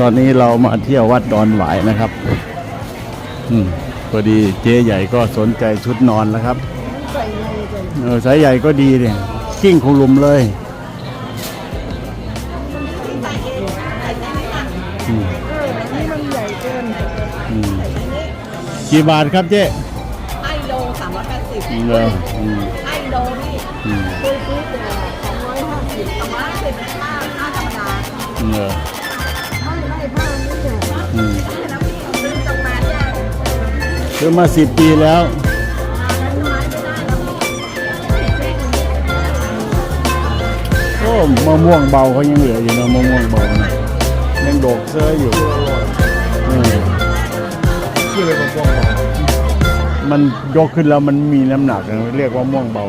ตอนนี้เรามาเที่ยววัดดอนหวายนะครับอืมพอดีเจ๊ใหญ่ก็สนใจชุดนอนแล้วครับใส่ไงจ้ะเออสายใหญ่ก็ดีเนี่ยกิ้งคุลุมเลยอืมเอออันนี้มันใหญ่เกินอืมกี่บาทครับเจ๊ไอโลสามร้อยแปดสิบเอออืมไอโลนี่อืมเคยซื้อแต่สองร้อยห้าสิบสองร้อยห้าสิบค่าค่าธรรมดาเออ ซื้อมาสิบปีแล้ว โอ้มะม่วงเบาเขายังเหลืออยู่นะมะม่วงเบานะยังโดกเสื้ออยู่อืมคือเลยผมฟ้องบอกมันยกขึ้นแล้วมันมีน้ำหนักนะเรียกว่าม่วงเบา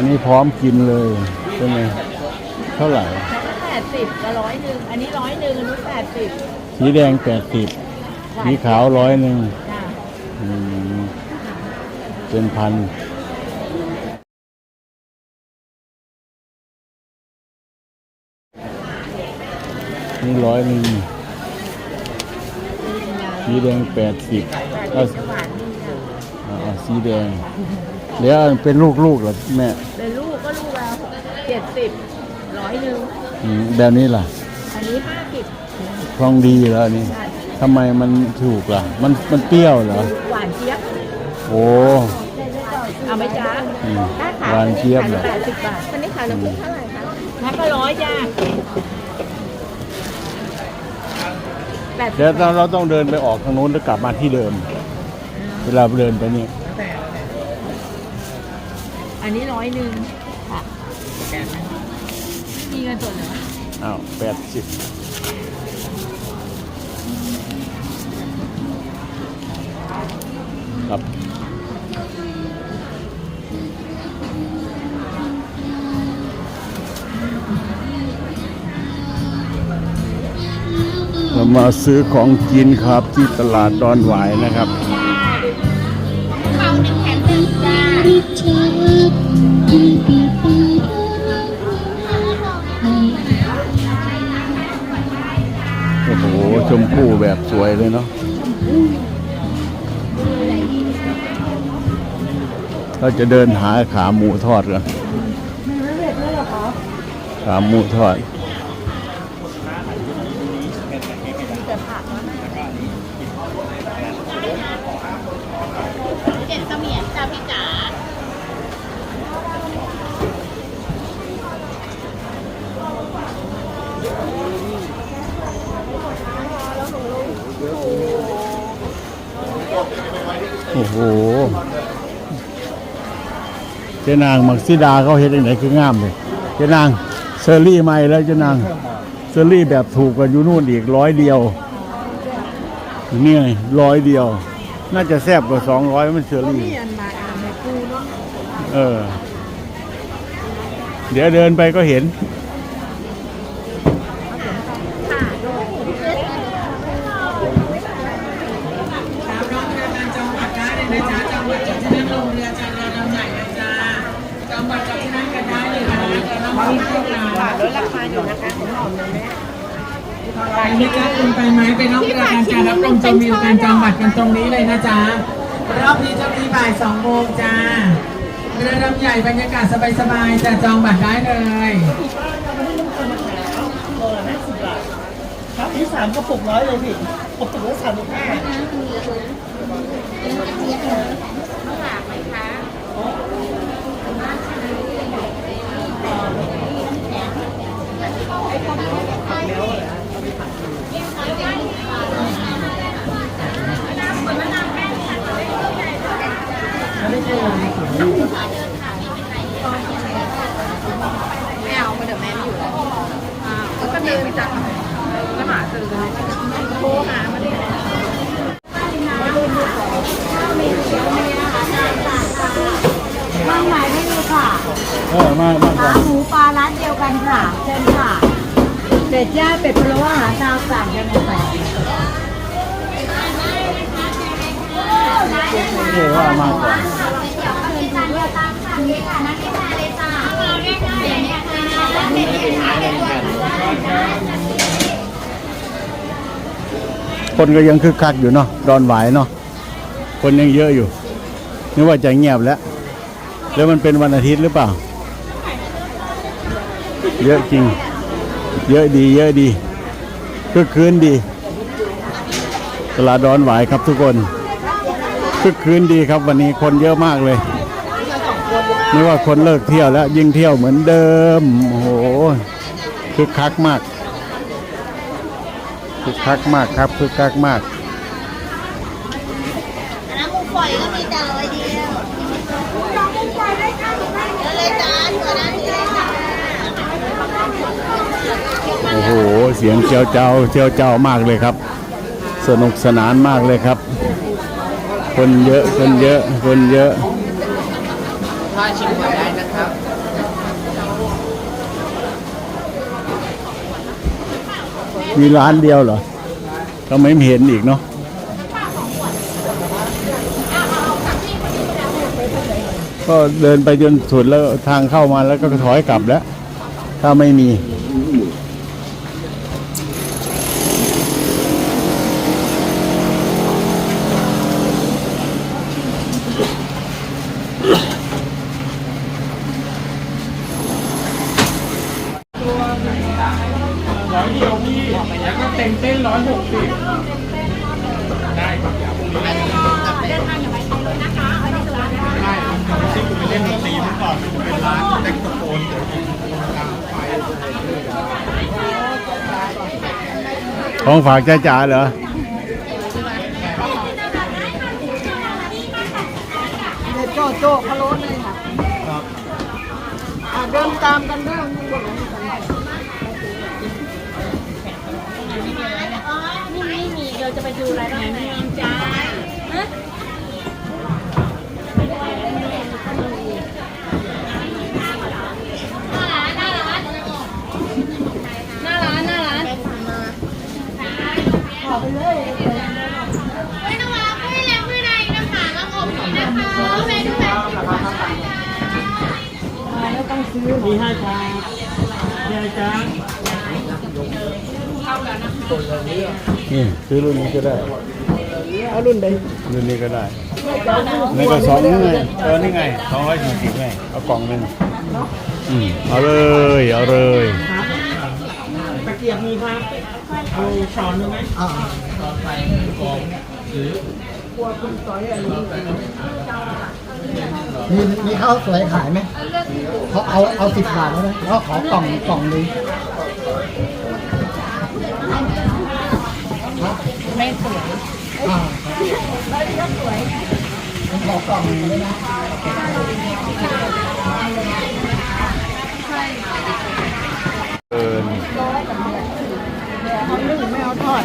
อันนี้พร้อมกินเลยใช่ไหมเท่าไหร่แปดสิบกับร้อยหนึ่งอันนี้ร้อยหนึ่งอันนู้นแปดสิบสีแดงแปดสิบสีขาวร้อยหนึ่งจ้าอืมเป็นพันนี่ร้อยหนึ่งสีแดงแปดสิบแล้วหวานดีจ้ะ อ่าสีแดง เดี๋ยวเป็นลูกๆเหรอแม่เป็นลูกก็ลูกละเจ็ดสิบร้อยหนึ่งอืมแบบนี้ล่ะอันนี้ห้าสิบทองดีแล้วอันนี้ทำไมมันถูกล่ะ มันมันเปรี้ยวเหรอหวานเจี๊ยบโอ้ เอาไหมจ๊ะอืมถ้าขายหวานเจี๊ยบเหรอ แปดสิบบาทวันนี้ขายน้ำผึ้งเท่าไหร่คะแพ็คก็ร้อยจ้าแปดสิบเดี๋ยวเราเราต้องเดินไปออกทางโน้นแล้วกลับมาที่เดิม เวลาเดินไปนี่ อันนี้ร้อยหนึ่งค่ะมีเงินสดเหรออ้าวแปดสิบครับเรามาซื้อของกินครับที่ตลาดดอนหวายนะครับ โอ้โห ชมพู่แบบสวยเลยเนาะเราจะเดินหาขาหมูทอดกันขาหมูทอด เจ็ดเสมียนจ้าพี่จ๋า โอ้โหเจ้านางมักซิดาเขาเห็นยังไหนคืองามเลยเจ้านางเซอรี่ใหม่แล้วเจ้านางเซอรี่แบบถูกกว่าอยู่นู่นอีกร้อยเดียวเนี่ไงร้อยเดียว น่าจะแซบกว่าสองร้อยมันเซอรี่เปลี่ยนมาอ่านในกูเนาะเออ เดี๋ยวเดินไปก็เห็น จังหวัดได้เลยนะจ๊ะจังหวัดจัดที่นั่งลงเรือจานเรือลำใหญ่นะจ๊ะจังหวัดจัดที่นั่งกันได้เลยนะจะน้ำมันเครื่องราง ลดราคาอยู่นะคะของหอมเลยแม่ ไปนะจ๊ะคุณไปไหมไปน้องเรือกันการรับลมชมวิวกันจังหวัดกันตรงนี้เลยนะจ๊ะรอบนี้จะมีบ่ายสองโมงจ้าเรือลำใหญ่บรรยากาศสบายๆจะจองบัตรได้เลยครับที่สามกระปุกร้อยเลยพี่กระปุกละสามสิบห้า ไม่เอาเพราะเดี๋ยวแม่ไม่อยู่แล้วอ่าแล้วก็เดินไปจัดก็หาซื้อโทรหามาดิวางไหนไม่มีค่ะเออมามาก่อขานหมูปลาร้านเดียวกันค่ะเชิญค่ะ เป็ดย่างเป็ดพะโล้อาหารตามสั่งกันหมดค่ะเรียกว่ามากกว่าคนก็ยังคึกคักอยู่เนาะดอนไหวเนาะคนยังเยอะอยู่นึกว่าจะเงียบแล้ว แล้วมันเป็นวันอาทิตย์หรือเปล่า เยอะจริง เยอะดีเยอะดีคึกคืนดี ตลาดดอนหวายครับทุกคนคึกคืนดีครับวันนี้คนเยอะมากเลย ไม่ว่าคนเลิกเที่ยวแล้วยิ่งเที่ยวเหมือนเดิมโอ้โหคึกคักมากคึกคักมากครับคึกคักมาก น้ำมุกฝอยก็มีแต่ร้อยเดียวน้ำมุกฝอยได้ค่ะเดี๋ยวเลยจ้าตัวนั้นเลยจ้า โอ้โห เสียงเจียวเจ้าเจียวเจ้ามากเลยครับ สนุกสนานมากเลยครับ คนเยอะคนเยอะคนเยอะถ้าชิมก่อนได้นะครับมีร้านเดียวเหรอก็ไม่เห็นอีกเนาะก็เดินไปจนสุดแล้วทางเข้ามาแล้วก็ถอยกลับแล้ว ถ้าไม่มี ร้อยเดียวพี่แล้วก็เต็มเต้นร้อยหกสิบได้ครับเดี๋ยวพรุ่งนี้ได้ครับที่คุณไปเล่นดนตรีเมื่อก่อนมันจะเป็นร้านแต็กตะโกนเดี๋ยวนี้ตามไฟ ของฝากจ้าจ๋าเหรอ เด็ดโจโจพะโล้เลยค่ะอะเดินตามกันเรื่องนี้หมดเลยนี่ไม่มีเราจะไปดูอะไรบ้างไหมจ้าฮะหน้าร้านหน้าร้าน ไม่ต้องมาคุยแล้วคุยในนะคะแล้วอบนี้นะคะเมนูแบบ มีห้าชามมีอะไรจ้านี่ซื้อรุ่นนี้ก็ได้ เอารุ่นใดรุ่นนี้ก็ได้นี่ก็สองนี่ไงเออนี่ไงสองร้อยสี่สิบไงเอากล่องหนึ่งอืมเอาเลยเอาเลยตะเกียบมีครับเอาช้อนหนึงไหมอ่า มีมีข้าวสวยขายไหมเขาเอาเอาสิบบาทแล้วนะแล้วขอกล่องกล่องหนึงไม่สวยอ่าผมขอกล่องหนึงด้วยนะเอินเอานึ่งไม่เอาทอด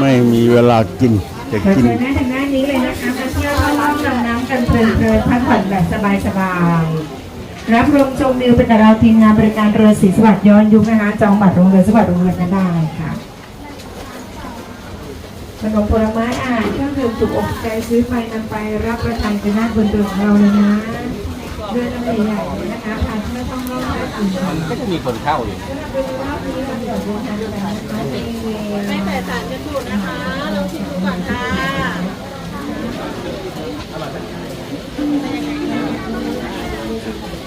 ไม่มีเวลากินจะเชิกินญแม่ทางด้านนี้เลยนะคะมาเที่ยวล่องลำน้ำกันเพลินๆพักผ่อนแบบสบายๆรับรมชมวิวไปกับเราทีมงานบริการเรือศรีสวัสดิ์ย้อนยุคนะคะจองบัตรโรงเรือสวัสดิ์โรงเรือกันได้ค่ะขนมผลไม้อาหารเครื่องดื่มถูกอกใจซื้อไปนำไปรับประทานกันหน้าบนเรือของเราเลยนะเรือลำใหญ่ๆนะคะทานไม่ต้องรอให้ถึงก่อนก็จะมีคนเข้าอยู่ ไม่ใส่สารกันบูดนะคะลองชิมดูก่อนค่ะ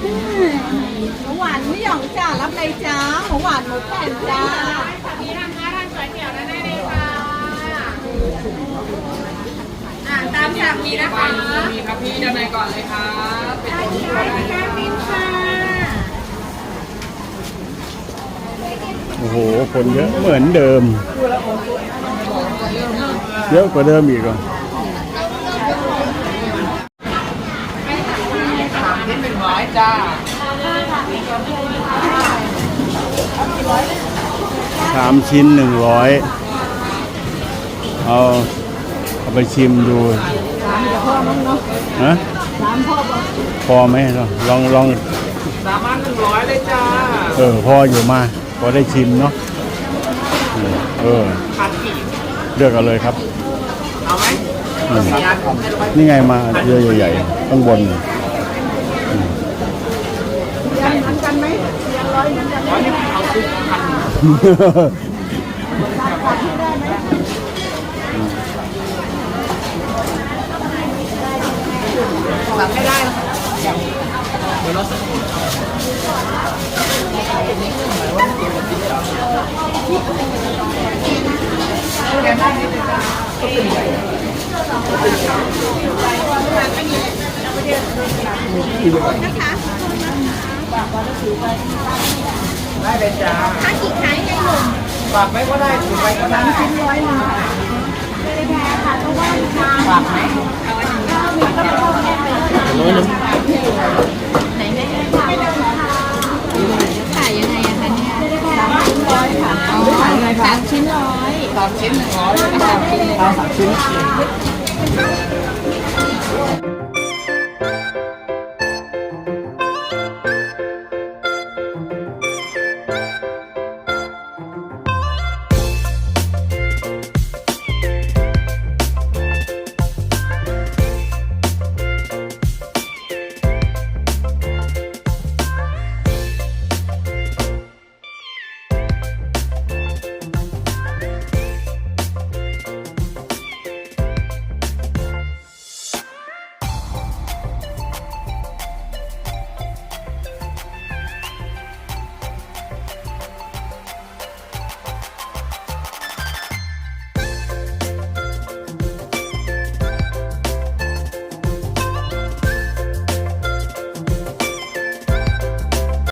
หมูหวานไม่หยองจ้ารับเลยจ้าหมูหวานหมูแผ่นจ้ามีร้านค้าร้านก๋วยเตี๋ยวได้เลยค่ะอ่าตามสั่งมีนะคะมีครับพี่ด้านในก่อนเลยครับเป็นตัวได้ข้าวมิ้นค่ะ อ้โห คนเยอะเหมือนเดิม เยอะกว่าเดิมอีกเหรอที่หนึ่งร้อยจ้าสามชิ้นหนึ่งร้อยเอาเอาไปชิมดูฮะพอไหมเนาะลองลองสามารถหนึ่งร้อยเลยจ้า เออ พออยู่มา พอได้ชิมเนาะอืมเออผัดกี่เลือกเอาเลยครับ เอาไหมอืมยาของให้ร้อยนี่ไงมาเยอะใหญ่ๆข้างบนยังเหมือนกันไหมยังร้อยเหมือนกันไหมร้อยนี่เอาซุปผัดสั่งไม่ได้เดี๋ยวเราสั่ง ได้เลยจ้าถ้ากี่ไข่ให้หนุ่มฝากไว้ก็ได้ถือไว้ก็ได้ชิ้นร้อยหนึ่งฝากไหมร้อยหนึ่ง ไงคะสามชิ้นร้อยสามชิ้นหนึ่งร้อยสามชิ้นสามชิ้น